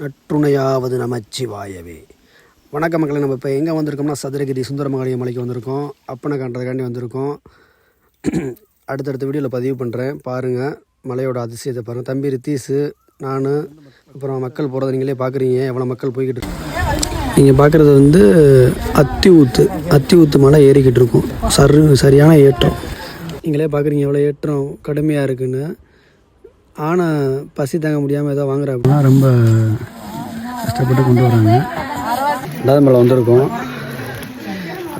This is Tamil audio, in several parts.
நற்றுணையாவது நமச்சிவாயவே. வணக்க மக்களை நம்ம இப்போ எங்கே வந்திருக்கோம்னா சதுரகிரி சுந்தரமகாளிய மலைக்கு வந்திருக்கோம். அப்பனை காண்றதுக்காண்டி வந்திருக்கோம். அடுத்தடுத்த வீடியோவில் பதிவு பண்ணுறேன் பாருங்கள் மலையோட அதிசயத்தை பாருங்கள் தம்பி ரித்தீஸு நான் அப்புறம் மக்கள் போகிறத நீங்களே பார்க்குறீங்க எவ்வளோ மக்கள் போய்கிட்டு இருக்கு. நீங்கள் பார்க்குறது வந்து அத்தி ஊத்து அத்தி ஊத்து மலை ஏறிக்கிட்டு இருக்கும். சரு சரியான ஏற்றம். நீங்களே பார்க்குறீங்க எவ்வளோ ஏற்றம் கடுமையாக இருக்குன்னு. ஆனை பசி தாங்க முடியாமல் ஏதோ வாங்குறாங்க ரொம்ப கஷ்டப்பட்டு கொண்டு வராங்க. ரெண்டாவது மலை வந்திருக்கோம்.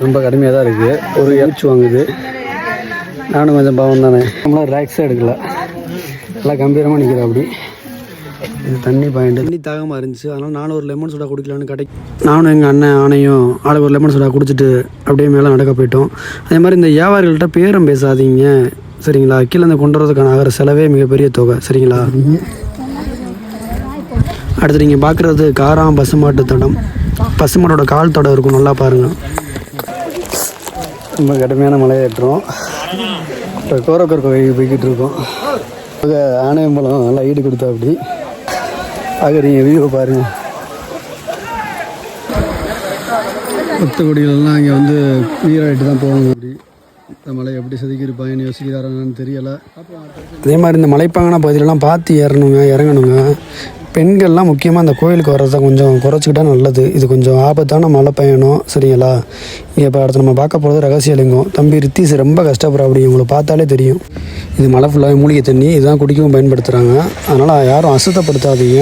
ரொம்ப கடுமையாக தான் இருக்குது ஒரு எழுச்சி வாங்குது. நானும் கொஞ்சம் பாவம் தானே. நம்மளாம் ரிலாக்ஸாக எடுக்கல. நல்லா கம்பீரமாக நிற்கிற அப்படி. இது தண்ணி பாயிண்ட். தண்ணி தாகமாக இருந்துச்சு. அதனால் நானும் ஒரு லெமன் சோடா குடிக்கலான்னு கடைக்கு நானும் எங்கள் அண்ணன் ஆணையும் ஆளுக்கு ஒரு லெமன் சோடா குடிச்சிட்டு அப்படியே மேலே நடக்க போயிட்டோம். அதே மாதிரி இந்த வியாபாரிகள்கிட்ட பேரம் பேசாதீங்க. சரிங்களா? கீழே அந்த கொண்டு வரதுக்கான ஆகிற செலவே மிகப்பெரிய தொகை. சரிங்களா? அடுத்து நீங்கள் பார்க்குறது காராம் பசுமாட்டு தடம். பசுமாட்டோட கால் தடம் இருக்கும் நல்லா பாருங்கள் ரொம்ப கடுமையான மலையேற்றம் இப்போ கோரக்கர் கோயிலுக்கு போய்கிட்டு இருக்கோம். அங்கே ஆணையம்பலம் நல்லா ஈடு கொடுத்தா அப்படி. நீங்கள் வியூவை பாருங்கள் கொத்த கொடிகளெல்லாம் இங்கே வந்து நீராயிட்டு தான் போகணும் அப்படி. இந்த மலை எப்படி செதுக்கியிருப்பாங்கன்னு யோசிக்கிறாரான்னு தெரியலை. அதே மாதிரி இந்த மலைப்பாங்கான பகுதியிலலாம் பார்த்து ஏறணுங்க இறங்கணுங்க. பெண்கள்லாம் முக்கியமாக அந்த கோயிலுக்கு வர்றதை கொஞ்சம் குறைச்சிக்கிட்டா நல்லது. இது கொஞ்சம் ஆபத்தான மலை பயணம் சரிங்களா? இப்போ அடுத்து நம்ம பார்க்க போகிறது ரகசியலிங்கம். தம்பி ரித்தீஸ் ரொம்ப கஷ்டப்படுற அப்படி உங்களை பார்த்தாலே தெரியும். இது மலை ஃபுல்லாகவே மூலிகை தண்ணி இதுதான் குடிக்கவும் பயன்படுத்துகிறாங்க அதனால் யாரும் அசுத்தப்படுத்தாதீங்க.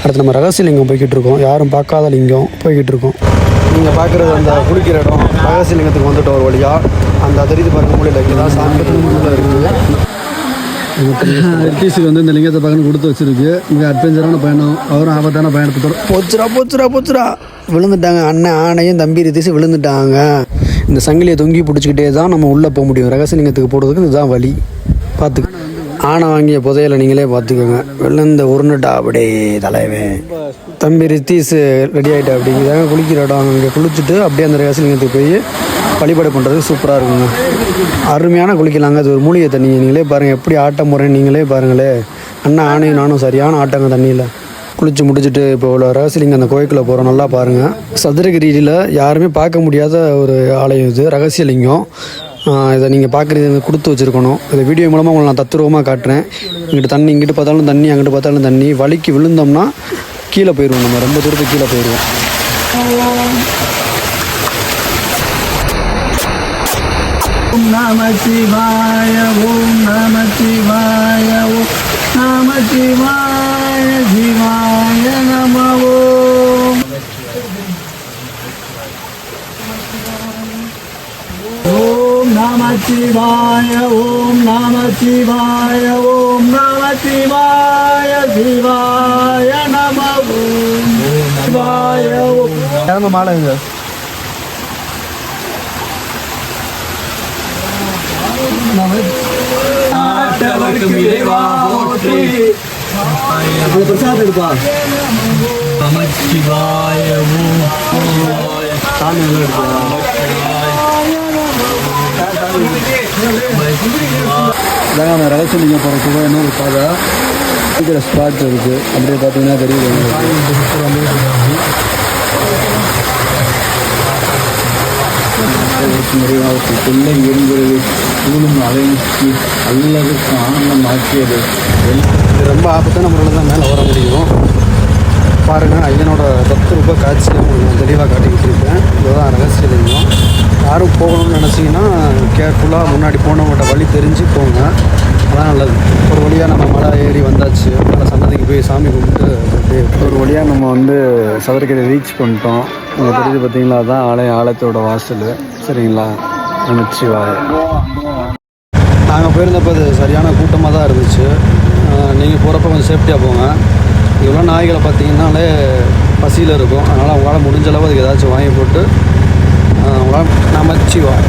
அடுத்து நம்ம ரகசியலிங்கம் போய்கிட்டு இருக்கோம். யாரும் பார்க்காத லிங்கம் போய்கிட்டு இருக்கோம். நீங்கள் பார்க்குறது அந்த குளிக்கிற இடம் ரகசியலிங்கத்துக்கு வந்துட்ட ஒரு வழியாக அந்த தெரியுது பார்க்க முடியல இங்கே தான் சாமி உள்ள இருக்குது ரித்தீஸுக்கு வந்து இந்த லிங்கத்தை பார்க்கணும் கொடுத்து வச்சிருக்கு. இங்கே அட்வென்ச்சரான பயணம் அவரும் ஆபத்தான பயணத்தை போச்சுரா போச்சுரா போச்சுரா விழுந்துட்டாங்க அண்ணன் ஆணையும் தம்பி ரித்தீஸ் விழுந்துட்டாங்க. இந்த சங்கிலியை தொங்கி பிடிச்சிக்கிட்டே தான் நம்ம உள்ளே போக முடியும். ரகசியலிங்கத்துக்கு போடுறதுக்கு இதுதான் வழி. பார்த்துக்க. ஆனை வாங்கிய புதையலை நீங்களே பார்த்துக்கோங்க. விழுந்த உருண்டுட்டா அப்படியே தலைவன் தம்பி ரித்தீஸ் ரெடி ஆகிட்டா அப்படி குளிக்கிற இடம். அங்கே குளிச்சுட்டு அப்படியே அந்த ரகசியலிங்கத்துக்கு போய் வழிபாடு பண்ணுறதுக்கு சூப்பராக இருக்குங்க. அருமையான குளிக்கலாங்க. அது ஒரு மூலிகை தண்ணி. நீங்களே பாருங்கள் எப்படி ஆட்டம் போகிறேன் நீங்களே பாருங்களே. அண்ணா ஆணையும் நானும் சரியான ஆட்டங்க தண்ணியில். குளிச்சு முடிச்சுட்டு இப்போ இவ்வளோ ரகசியலிங்கம் அந்த கோயிலில் போகிறோம் நல்லா பாருங்கள் சதுரகிரியில் யாருமே பார்க்க முடியாத ஒரு ஆலயம் இது. ரகசியலிங்கம் இதை நீங்கள் பார்க்குறது கொடுத்து வச்சுருக்கணும். இந்த வீடியோ மூலமாக உங்களை நான் தத்துருவமாக காட்டுறேன். இங்கிட்டு தண்ணி இங்கிட்டு பார்த்தாலும் தண்ணி அங்கிட்டு பார்த்தாலும் தண்ணி. வலிக்கு விழுந்தோம்னா கீழே போயிடுவோம் நம்ம. ரொம்ப தூரத்துக்கு கீழே போயிடுவோம் ఓం నమ శివాయ ఓం నమ శివాయ ఓం నమ శివాయ శివాయ నమ. ఓం ఓం నమ శివాయ ఓం నమ శివాయ ఓం నమ శివాయ శివాయ నమ. శివాయ ఓం మాడ பிரசாதம் எடுப்பா நமச்சிவாய சாமி எல்லாம் எடுப்பா இதாங்க போகிற இருக்கிற இருக்குது அப்படியே பார்த்தீங்கன்னா தெரியுது உங்களுக்கு பிள்ளை எரிகிறது கூடும் கூலும் அல்லதுக்கு அல்லது ஆக்கியது ரொம்ப ஆபத்தான முறையில் தான் மேலே வர முடியும். பாருங்கள் ஐயனோட தத்துரூப காட்சியை உங்களுக்கு தெளிவாக காட்டிக்கிட்டு இருக்கேன் இதுதான் ரகசியலிங்கம். யாரும் போகணும்னு நினச்சிங்கன்னா கேர்ஃபுல்லாக முன்னாடி போனவங்கள்ட்ட வழி தெரிஞ்சு போங்க. அதான் நல்லது. ஒரு வழியாக நம்ம மலை ஏறி வந்தாச்சு. மலை சன்னதிக்கு போய் சாமி கும்பிட்டு ஒரு வழியாக நம்ம வந்து சதுரகிரி ரீச் பண்ணிட்டோம். உங்களுக்கு தெரிஞ்சு பார்த்தீங்களா அதான் ஆலயம் ஆலயத்தோட வாசல். சரிங்களா? நமச்சிவாய நாங்கள் போயிருந்தப்போ அது சரியான கூட்டமாக தான் இருந்துச்சு நீங்கள் போகிறப்ப கொஞ்சம் சேஃப்டியாக போங்க. இவ்வளோ நாய்களை பார்த்தீங்கன்னாலே பசியில் இருக்கும். அதனால் அவங்களால முடிஞ்சளவு அதுக்கு ஏதாச்சும் வாங்கி போட்டு அவங்களால நமச்சிவாய்.